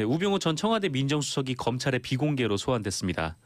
네, 우병우 전 청와대 민정수석이 검찰에 비공개로 소환됐습니다.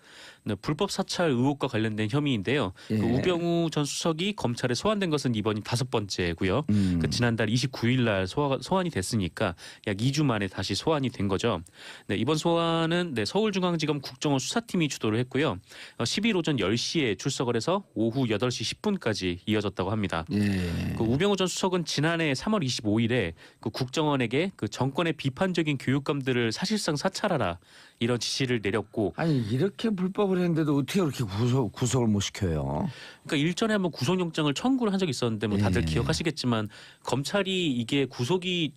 네, 불법 사찰 의혹과 관련된 혐의인데요. 예. 그 우병우 전 수석이 검찰에 소환된 것은 이번이 다섯 번째고요. 음. 그 지난달 29일 날 소화, 소환이 됐으니까 약 2주 만에 다시 소환이 된 거죠. 네, 이번 소환은 네, 서울중앙지검 국정원 수사팀이 주도를 했고요. 어, 10일 오전 10시에 출석을 해서 오후 8시 10분까지 이어졌다고 합니다. 예. 그 우병우 전 수석은 지난해 3월 25일에 그 국정원에게 그 정권의 비판적인 교육감들을 사실상 사찰하라 이런 지시를 내렸고 아니 이렇게 불법을 했는데도 어떻게 그렇게 구속 구속을 못 시켜요? 그러니까 일전에 한번 구속영장을 청구를 한 적이 있었는데 뭐 다들 예. 기억하시겠지만 검찰이 이게 구속이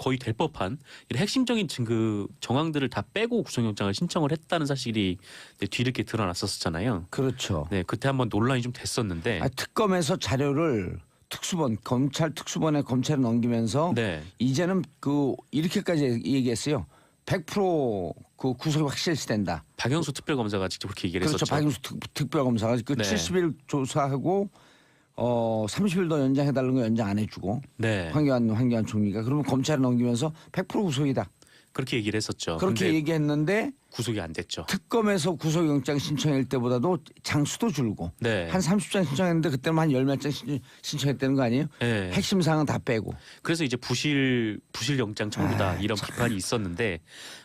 거의 될 법한 이런 핵심적인 증거 정황들을 다 빼고 구속영장을 신청을 했다는 사실이 네, 뒤늦게 드러났었잖아요. 그렇죠. 네, 그때 한번 논란이 좀 됐었는데, 아, 특검에서 자료를 특수본 검찰 특수본에 검찰에 넘기면서 네, 이제는 그 이렇게까지 얘기했어요. 100%그 구속이 확실시 된다. 박영수 특별검사가 직접 그렇게 얘기를 그렇죠. 했었죠. 박영수 특, 별검사가 그 네. 70일 조사하고 어 30일 더 연장해 달라는 거 연장 안 해주고 네, 황교안 황교안 총리가 그러면 검찰에 넘기면서 100% 구속이다. 그렇게 얘기를 했었죠. 그렇게 근데 얘기했는데 구속이 안 됐죠. 특검에서 구속영장 신청할 때보다도 장수도 줄고 네, 한 30장 신청했는데 그때는 한열몇장 신청했다는 거 아니에요? 네. 핵심 사항은 다 빼고. 그래서 이제 부실 부실 영장 청구다 아, 이런 비판이 있었는데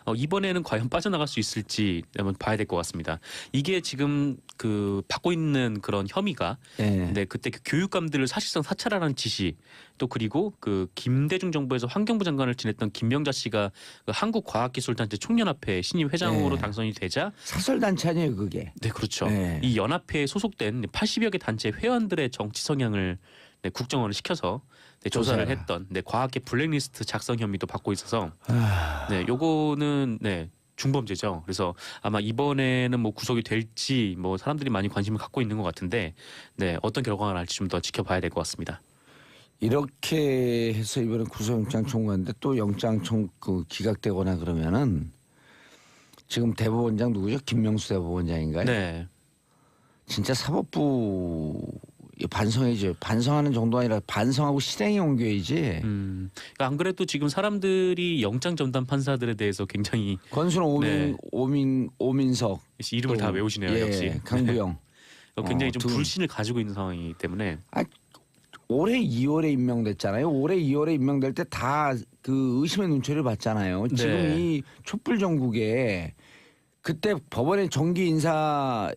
어, 이번에는 과연 빠져나갈 수 있을지 한번 봐야 될 것 같습니다. 이게 지금 그 받고 있는 그런 혐의가 예. 네 그때 그 교육감들을 사실상 사찰하라는 지시 또 그리고 그 김대중 정부에서 환경부 장관을 지냈던 김명자 씨가 그 한국과학기술단체 총연합회 신임 회장 으로 네. 당선이 되자 사설 단체 아니에요 그게. 네 그렇죠 네. 이 연합회에 소속된 80여 개 단체 회원들의 정치 성향을 네, 국정원을 시켜서 네, 조사를 조사를. 했던 네, 과학계 블랙리스트 작성 혐의도 받고 있어서 아, 네 요거는 네 중범죄죠. 그래서 아마 이번에는 뭐 구속이 될지 뭐 사람들이 많이 관심을 갖고 있는 것 같은데 네 어떤 결과가 날지 좀 더 지켜봐야 될 것 같습니다. 이렇게 해서 이번에 구속영장 청구했는데 또 영장 청 그 기각되거나 그러면은 지금 대법원장 누구죠? 김명수 대법원장인가요? 네. 진짜 사법부 반성해죠. 반성하는 정도 아니라 반성하고 실행에 옮겨야지. 음, 그러니까 안 그래도 지금 사람들이 영장 전담 판사들에 대해서 굉장히 권순호 오민 네. 오민 오민석 이름을 다 또, 외우시네요. 예, 역시 강부영. 어, 굉장히 어, 좀 두. 불신을 가지고 있는 상황이기 때문에 올해 2월에 임명됐잖아요. 올해 2월에 임명될 때 다 그 의심의 눈초리를 받잖아요. 지금 네. 이 촛불 전국에 그때 법원의 정기 인사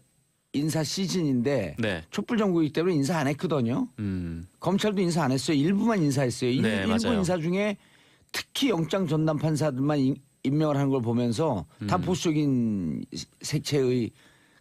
인사 시즌인데 네. 촛불 전국이기 때문에 인사 안 했거든요. 음, 검찰도 인사 안 했어요. 일부만 인사했어요. 일, 네, 일부 맞아요. 인사 중에 특히 영장 전담 판사들만 임- 임명을 하는 걸 보면서 다 음. 보수적인 색채의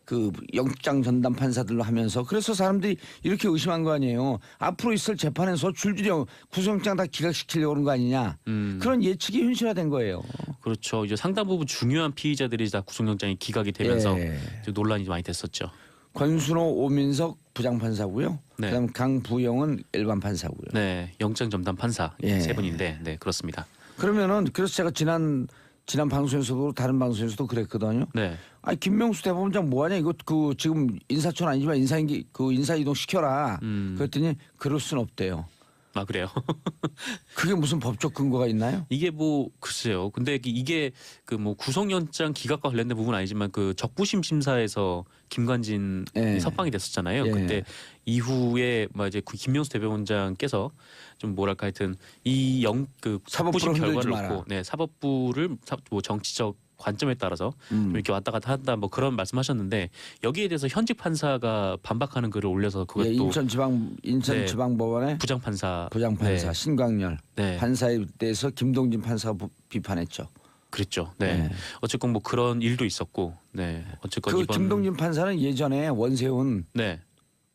그 영장 전담 판사들로 하면서 그래서 사람들이 이렇게 의심한 거 아니에요. 앞으로 있을 재판에서 줄줄이 구속영장 다 기각시키려고 그런 거 아니냐. 음, 그런 예측이 현실화된 거예요. 그렇죠. 이제 상당 부분 중요한 피의자들이 다 구속영장이 기각이 되면서 예. 좀 논란이 많이 됐었죠. 권순호, 오민석 부장판사고요. 네. 그다음 강부영은 일반 판사고요. 네, 영장 전담 판사 예. 세 분인데, 네 그렇습니다. 그러면은 그래서 제가 지난 지난 방송에서도 다른 방송에서도 그랬거든요. 네, 아니 김명수 대법원장 뭐하냐 이거 그 지금 인사촌 아니지만 인사인기 그 인사 이동 시켜라. 음, 그랬더니 그럴 순 없대요. 아 그래요. 그게 무슨 법적 근거가 있나요? 이게 뭐 글쎄요. 근데 이게 그 뭐 구속영장 기각과 관련된 부분은 아니지만 그 적부심 심사에서 김관진 예. 석방이 됐었잖아요. 예. 그때 이후에 뭐 이제 그 김명수 대법원장께서 좀 뭐랄까 하여튼 이 영그 흔들지 결과를. 놓고 네 사법부를 사, 뭐 정치적 관점에 따라서 음. 좀 이렇게 왔다 갔다 한다 뭐 그런 말씀하셨는데 여기에 대해서 현직 판사가 반박하는 글을 올려서 그것도 예, 인천 지방 네. 인천지방법원의 부장 판사 부장 판사 신광열 네, 네. 판사에 대해서 김동진 판사가 부- 비판했죠. 그랬죠. 네. 네. 어쨌건 뭐 그런 일도 있었고, 네. 어쨌건 그 이번 김동진 판사는 예전에 원세훈 네,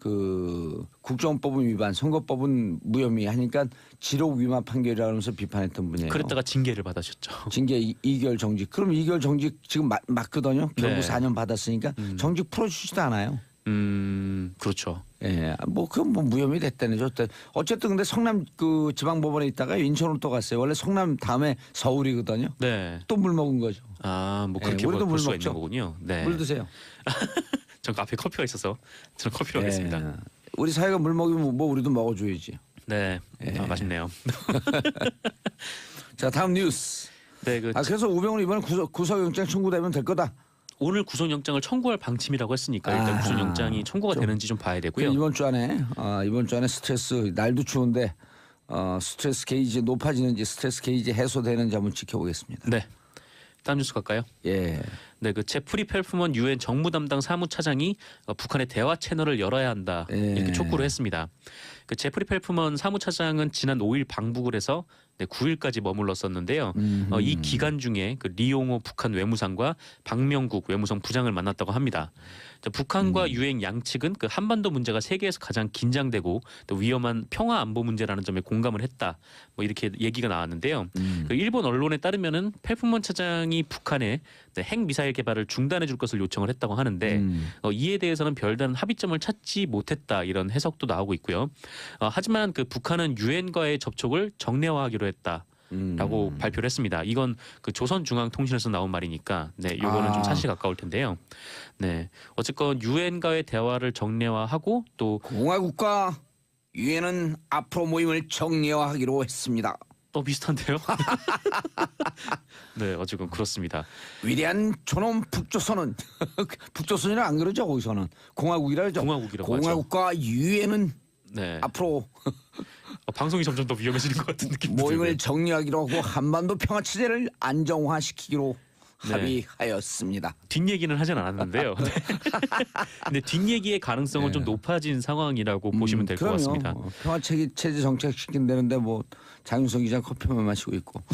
그 국정법은 위반, 선거법은 무혐의 하니까 지록 위반 판결이라면서 비판했던 분이에요. 그랬다가 징계를 받으셨죠. 징계 2 개월 정직. 그럼 2개월 정직 지금 맞, 맞거든요. 결국 네. 4년 받았으니까 음. 정직 풀어주지도 않아요. 음, 그렇죠. 예, 뭐 그건 뭐 무혐의 됐다는 죠 어쨌든 근데 성남 그 지방법원에 있다가 인천으로 또 갔어요. 원래 성남 다음에 서울이거든요. 네. 또 물 먹은 거죠. 아, 뭐 네, 그렇게 우리도 볼, 볼물 수가 먹죠. 있는 거군요. 네. 물 드세요. 전 앞에 커피가 있어서 저는 커피로 하겠습니다. 예. 우리 사회가 물 먹이면 뭐 우리도 먹어줘야지. 네. 예. 아, 맛있네요. 자 다음 뉴스. 네, 그 아 그래서 우병우 이번에 구속, 구속영장 청구되면 될 거다. 오늘 구속영장을 청구할 방침이라고 했으니까 일단 아하. 구속영장이 청구가 좀- 되는지 좀 봐야 그 되고요. 이번 주 안에 아, 이번 주 안에 스트레스 날도 추운데 어, 스트레스 게이지 높아지는지 스트레스 게이지 해소되는지 한번 지켜보겠습니다. 네. 다음 뉴스 갈까요? 예. 네, 그 제프리 펠프먼 유엔 정무 담당 사무차장이 어, 북한의 대화 채널을 열어야 한다 예. 이렇게 촉구를 했습니다. 그 제프리 펠프먼 사무차장은 지난 5일 방북을 해서 네, 9일까지 머물렀었는데요. 어, 이 기간 중에 그 리용호 북한 외무상과 박명국 외무성 부장을 만났다고 합니다. 자, 북한과 유엔 양측은 그 한반도 문제가 세계에서 가장 긴장되고 또 위험한 평화 안보 문제라는 점에 공감을 했다. 뭐 이렇게 얘기가 나왔는데요. 음. 그 일본 언론에 따르면은 펠프먼 차장이 북한에 네, 핵 미사일 개발을 중단해 줄 것을 요청을 했다고 하는데 음. 어, 이에 대해서는 별다른 합의점을 찾지 못했다 이런 해석도 나오고 있고요. 어, 하지만 그 북한은 유엔과의 접촉을 정례화하기로 했다. 음. 라고 발표를 했습니다. 이건 그 조선중앙통신에서 나온 말이니까 네, 요거는 아. 좀 사실 가까울 텐데요. 네. 어쨌건 유엔과의 대화를 정례화하고 또 공화국과 유엔은 앞으로 모임을 정례화하기로 했습니다. 또 비슷한데요. 네, 어쨌건 그렇습니다. 위대한 존엄 북조선은 북조선이라 안 그러죠 거기서는 공화국이라 그러죠. 공화국이라고 하죠. 공화국과 유엔은 네. 앞으로 어, 방송이 점점 더 위험해지는 것 같은 느낌이 모임을. 정리하기로 하고 한반도 평화 체제를 안정화시키기로 네. 합의하였습니다. 뒷얘기는 하진 않았는데요. 네. 근데 뒷얘기의 가능성은 좀 높아진 상황이라고 보시면 될것 네. 음, 그럼요. 같습니다. 어, 평화 체계 체제 정착시킨다는데 뭐 장윤성 기자 커피만 마시고 있고.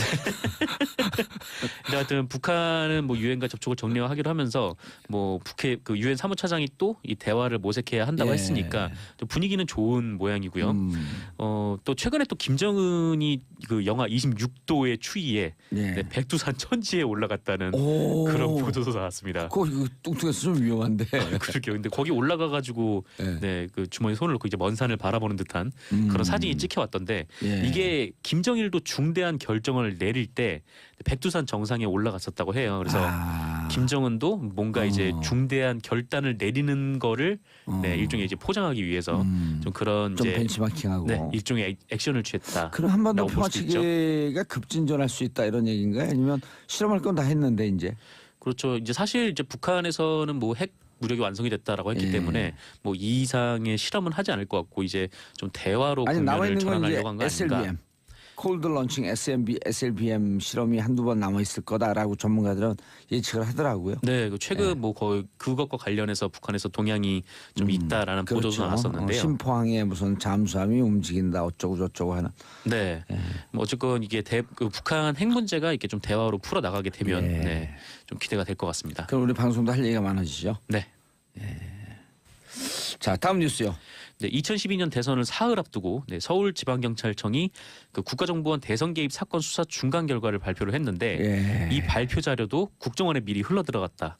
근데 하여튼 북한은 뭐 유엔과 접촉을 정례화하기로 하면서 뭐 북해 그 유엔 사무차장이 또 이 대화를 모색해야 한다고 예. 했으니까 또 분위기는 좋은 모양이고요. 음, 어또 최근에 또 김정은이 그 영하 26도의 추위에 예. 네, 백두산 천지에 올라갔다는 오. 그런 보도도 나왔습니다. 그거 이거 뚱뚱해서 좀 위험한데. 그렇게 근데 거기 올라가 가지고 예. 네그 주머니 손을 넣고 이제 먼 산을 바라보는 듯한 음. 그런 사진이 찍혀 왔던데 예. 이게 김정일도 중대한 결정을 내릴 때 백두산 정상에 올라갔었다고 해요. 그래서 아. 김정은도 뭔가 이제 어. 중대한 결단을 내리는 거를 네, 어. 일종의 이제 포장하기 위해서 음. 좀 그런 좀 이제 벤치마킹하고. 네, 일종의 액- 액션을 취했다. 그럼 한반도 평화. 체계가 급진전할 수 있다 이런 얘기인가요? 아니면 실험할 건 다 했는데 이제. 그렇죠. 이제 사실 이제 북한에서는 뭐핵 무력이 완성이 됐다라고 했기 예. 때문에 뭐 이 이상의 실험은 하지 않을 것 같고 이제 좀 대화로 아니 국면을 이제 전환하려고 한 거 아닌가. SLBM. 콜드 런칭 SMB, SLBM 실험이 한두 번 남아 있을 거다라고 전문가들은 예측을 하더라고요. 네, 그 최근 예. 뭐 거의 그것과 관련해서 북한에서 동향이 좀 있다라는 보도도 그렇죠. 나왔었는데요. 어, 심포항에 무슨 잠수함이 움직인다 어쩌고 저쩌고 하는. 네, 예. 뭐 어쨌건 이게 대, 그 북한 핵 문제가 이렇게 좀 대화로 풀어 나가게 되면 예. 네, 좀 기대가 될 것 같습니다. 그럼 우리 방송도 할 얘기가 많아지죠. 네. 자 다음 뉴스요. 네, 2012년 대선을 사흘 앞두고 네, 서울지방경찰청이 그 국가정보원 대선 개입 사건 수사 중간 결과를 발표를 했는데 예. 이 발표 자료도 국정원에 미리 흘러 들어갔다라는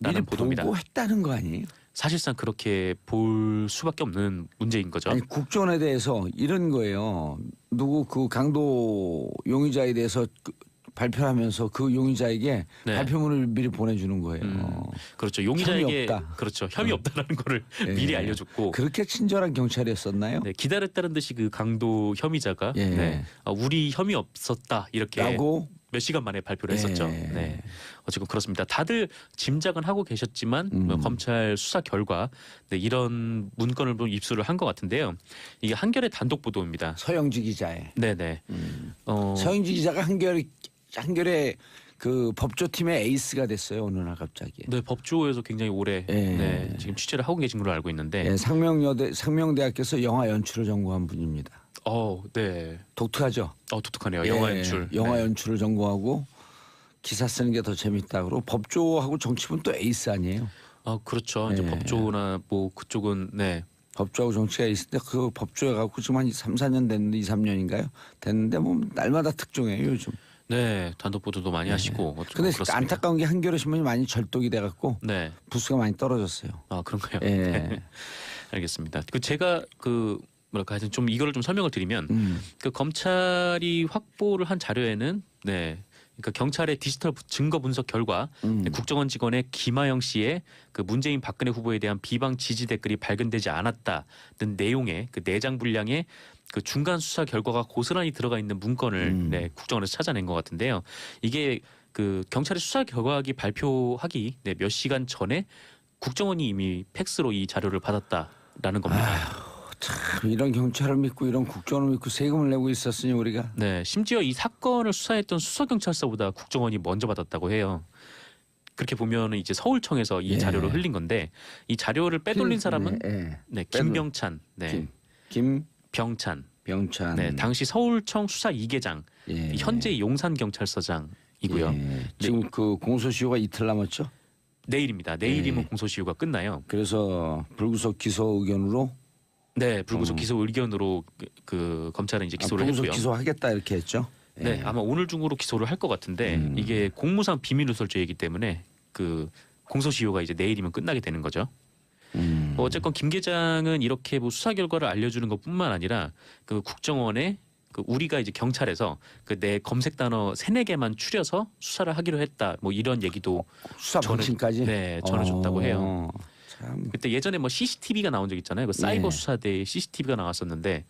미리 보도입니다. 보고 했다는 거 아니에요? 사실상 그렇게 볼 수밖에 없는 문제인 거죠. 아니 국정원에 대해서 이런 거예요. 누구 그 강도 용의자에 대해서 그 발표하면서 그 용의자에게 네. 발표문을 미리 보내주는 거예요. 음, 그렇죠. 용의자에게 혐의 없다. 그렇죠. 혐의 어. 없다라는 거를 예. 미리 알려줬고 그렇게 친절한 경찰이었었나요? 네, 기다렸다는 듯이 그 강도 혐의자가 예. 네, 아, 우리 혐의 없었다 이렇게 라고 몇 시간 만에 발표를 예. 했었죠. 네. 어쨌건 그렇습니다. 다들 짐작은 하고 계셨지만 음. 뭐 검찰 수사 결과 네, 이런 문건을 좀 입수를 한 것 같은데요. 이게 한겨레 단독 보도입니다. 서영지 기자의 네네. 음. 어, 서영지 기자가 한결 한결의 그 법조팀의 에이스가 됐어요 어느 날 갑자기. 네 법조에서 굉장히 오래 예. 네, 지금 취재를 하고 계신 걸로 알고 있는데, 예, 상명여대 상명대학교에서 영화 연출을 전공한 분입니다. 어, 네, 독특하죠. 어 독특하네요. 영화 예, 연출. 영화 네. 연출을 전공하고 기사 쓰는 게 더 재밌다 그러고 법조하고 정치부는 또 에이스 아니에요. 아 그렇죠. 이제 예. 법조나 뭐 그쪽은 네. 법조하고 정치가 에이스인데 그 법조에 갖고 지금 한 3, 4년 됐는데 2, 3년인가요? 됐는데 뭐 날마다 특종이에요 요즘. 네, 단독 보도도 많이 하시고. 어쩌- 네. 근데 그렇습니다. 안타까운 게 한겨레 신문이 많이 절독이 돼 갖고 네, 부수가 많이 떨어졌어요. 아 그런가요? 예. 네, 알겠습니다. 그 제가 그 뭐랄까 하여튼 좀 이거를 좀 설명을 드리면 음. 그 검찰이 확보를 한 자료에는 네. 그러니까 경찰의 디지털 증거 분석 결과 음. 국정원 직원의 김하영 씨의 그 문재인 박근혜 후보에 대한 비방 지지 댓글이 발견되지 않았다는 내용의 그 내장 분량의 그 중간 수사 결과가 고스란히 들어가 있는 문건을 음. 네, 국정원에서 찾아낸 것 같은데요. 이게 그 경찰의 수사 결과기 발표하기 네, 몇 시간 전에 국정원이 이미 팩스로 이 자료를 받았다라는 겁니다. 참 이런 경찰을 믿고 이런 국정을 믿고 세금을 내고 있었으니 우리가 네, 심지어 이 사건을 수사했던 수서경찰서보다 국정원이 먼저 받았다고 해요. 그렇게 보면은 이제 서울청에서 이 예. 자료를 흘린 건데 이 자료를 빼돌린 사람은 예, 예. 네, 빼돌- 김병찬, 네, 김 병찬, 김병찬 네, 당시 서울청 수사 2계장, 예. 현재 용산 경찰서장이고요. 예. 지금 그 공소시효가 이틀 남았죠. 내일입니다. 내일이면 예. 공소시효가 끝나요. 그래서 불구속 기소 의견으로 네, 불구속 음. 기소 의견으로 그, 그 검찰은 이제 아, 기소를 불구속 했고요. 기소하겠다 이렇게 했죠. 예. 네, 아마 오늘 중으로 기소를 할 것 같은데 음. 이게 공무상 비밀누설죄이기 때문에 그 공소시효가 이제 내일이면 끝나게 되는 거죠. 음. 뭐 어쨌건 김 계장은 이렇게 뭐 수사 결과를 알려주는 것뿐만 아니라 그 국정원에 그 우리가 이제 경찰에서 그 내 검색 단어 세네 개만 추려서 수사를 하기로 했다. 뭐 이런 얘기도 수사 방침까지 네 전해줬다고 해요. 어, 참 그때 예전에 뭐 CCTV가 나온 적 있잖아요. 그 사이버 예. 수사대에 CCTV가 나왔었는데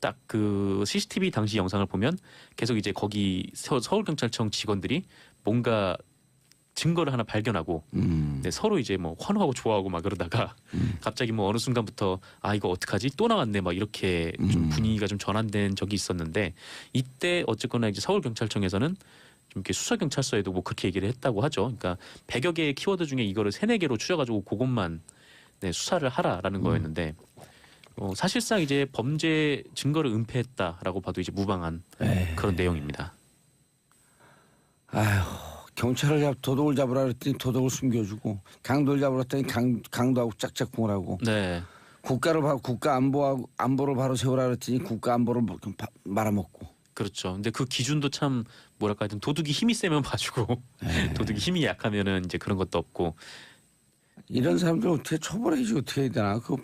딱 그 CCTV 당시 영상을 보면 계속 이제 거기 서, 서울 경찰청 직원들이 뭔가 증거를 하나 발견하고 음. 네, 서로 이제 뭐 환호하고 좋아하고 막 그러다가 갑자기 뭐 어느 순간부터 아 이거 어떡하지 또 나왔네 막 이렇게 좀 음. 분위기가 좀 전환된 적이 있었는데 이때 어쨌거나 이제 서울 경찰청에서는 좀 이렇게 수사 경찰서에도 뭐 그렇게 얘기를 했다고 하죠. 그러니까 100여 개의 키워드 중에 이거를 세네 개로 추려 가지고 그것만 네, 수사를 하라라는 음. 거였는데 어, 사실상 이제 범죄 증거를 은폐했다라고 봐도 이제 무방한 에이. 그런 내용입니다. 아휴 경찰을 잡 도둑을 잡으라 그랬더니 도둑을 숨겨주고 강도를 잡으라 했더니 강 강도하고 짝짝꿍을 하고 네, 국가를 봐 국가 안보하고 안보를 바로 세우라 그랬더니 국가 안보를 뭐 바- 말아먹고 그렇죠. 근데 그 기준도 참 뭐랄까 하여튼 도둑이 힘이 세면 봐주고 네. 도둑이 힘이 약하면은 이제 그런 것도 없고 이런 사람들 어떻게 처벌해야지 어떻게 해야 되나 그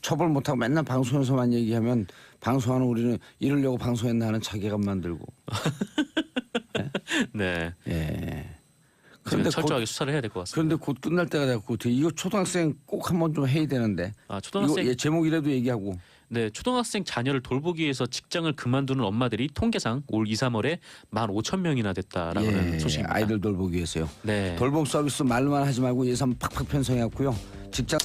처벌 못하고 맨날 방송에서만 얘기하면 방송하는 우리는 이러려고 방송했나 하는 자괴감 만들고 네. 예 그런데 그런데 곧, 철저하게 수사를 해야 될 것 같습니다. 그런데 곧 끝날 때가 됐고 어떻게 이거 초등학생 꼭 한번 좀 해야 되는데 아 이거 초등학생 예, 제목이라도 얘기하고 네 초등학생 자녀를 돌보기 위해서 직장을 그만두는 엄마들이 통계상 올 2, 3월에 1만 5천 명이나 됐다라는 예, 소식입니다. 아이들 돌보기 위해서요 네. 돌봄 서비스 말로만 하지 말고 예산 팍팍 편성해 갖고요 직장